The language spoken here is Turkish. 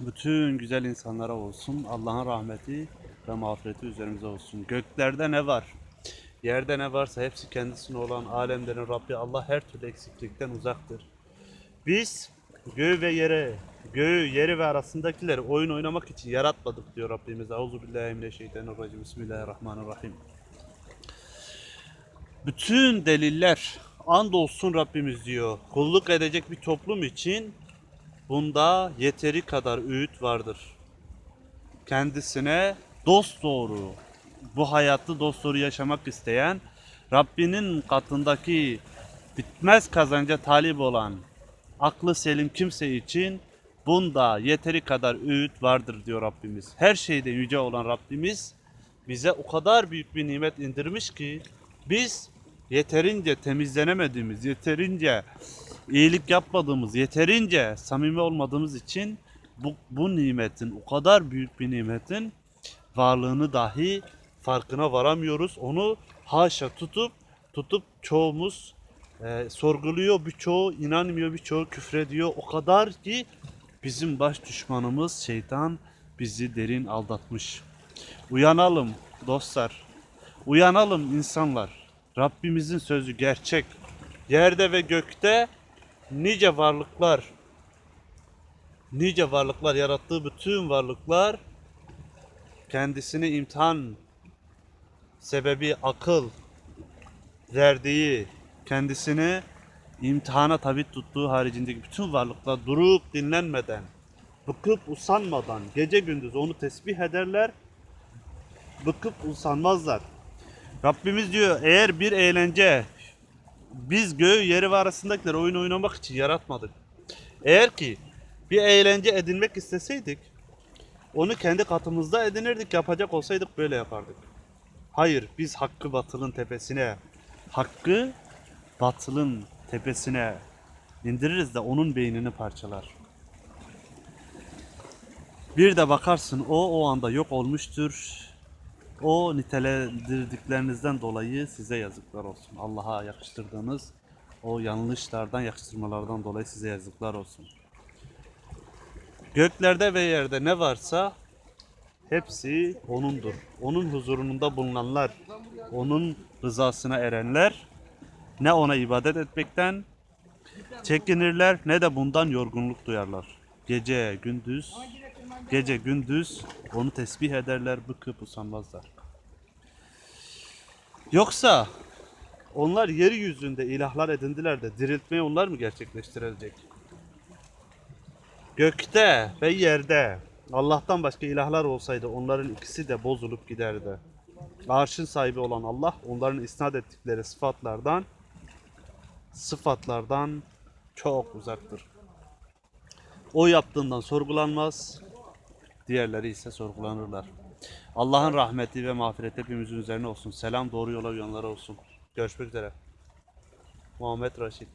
Bütün güzel insanlara olsun. Allah'ın rahmeti ve mağfireti üzerimize olsun. Göklerde ne var? Yerde ne varsa hepsi kendisine olan alemlerin Rabbi Allah her türlü eksiklikten uzaktır. Biz göğü ve yere, göğü, yeri ve arasındakileri oyun oynamak için yaratmadık diyor Rabbimiz. Euzubillahimineşşeytanirracim. Bismillahirrahmanirrahim. Bütün deliller andolsun Rabbimiz diyor. Kulluk edecek bir toplum için bunda yeteri kadar öğüt vardır. Kendisine dost doğru, bu hayatı dost doğru yaşamak isteyen, Rabbinin katındaki bitmez kazanca talip olan aklı selim kimse için bunda yeteri kadar öğüt vardır diyor Rabbimiz. Her şeyde yüce olan Rabbimiz bize o kadar büyük bir nimet indirmiş ki biz yeterince temizlenemediğimiz, yeterince iyilik yapmadığımız, yeterince samimi olmadığımız için bu, bu nimetin, o kadar büyük bir nimetin varlığını dahi farkına varamıyoruz. Onu haşa tutup tutup çoğumuz e, sorguluyor, birçoğu inanmıyor, birçoğu küfrediyor. O kadar ki bizim baş düşmanımız şeytan bizi derin aldatmış. Uyanalım dostlar. Uyanalım insanlar. Rabbimizin sözü gerçek. Yerde ve gökte nice varlıklar nice varlıklar yarattığı bütün varlıklar kendisine imtihan sebebi akıl verdiği kendisini imtihana tabi tuttuğu haricindeki bütün varlıklar durup dinlenmeden bıkıp usanmadan gece gündüz onu tesbih ederler bıkıp usanmazlar. Rabbimiz diyor eğer bir eğlence biz göğü yeri ve arasındakileri oyun oynamak için yaratmadık. Eğer ki bir eğlence edinmek isteseydik onu kendi katımızda edinirdik yapacak olsaydık böyle yapardık. Hayır biz hakkı batılın tepesine hakkı batılın tepesine indiririz de onun beynini parçalar. Bir de bakarsın o o anda yok olmuştur. O nitelendirdiklerinizden dolayı size yazıklar olsun. Allah'a yakıştırdığınız o yanlışlardan, yakıştırmalardan dolayı size yazıklar olsun. Göklerde ve yerde ne varsa hepsi O'nundur. Onun huzurunda bulunanlar, O'nun rızasına erenler ne O'na ibadet etmekten çekinirler ne de bundan yorgunluk duyarlar. Gece gündüz, gece gündüz O'nu tesbih ederler, bıkıp usanmazlar. Yoksa onlar yeryüzünde ilahlar edindiler de diriltmeyi onlar mı gerçekleştirecek? Gökte ve yerde Allah'tan başka ilahlar olsaydı onların ikisi de bozulup giderdi. Arşın sahibi olan Allah onların isnat ettikleri sıfatlardan sıfatlardan çok uzaktır. O yaptığından sorgulanmaz, diğerleri ise sorgulanırlar. Allah'ın rahmeti ve mağfireti hepimizin üzerine olsun. Selam doğru yola uyanlara olsun. Görüşmek üzere. Muhammed Raşit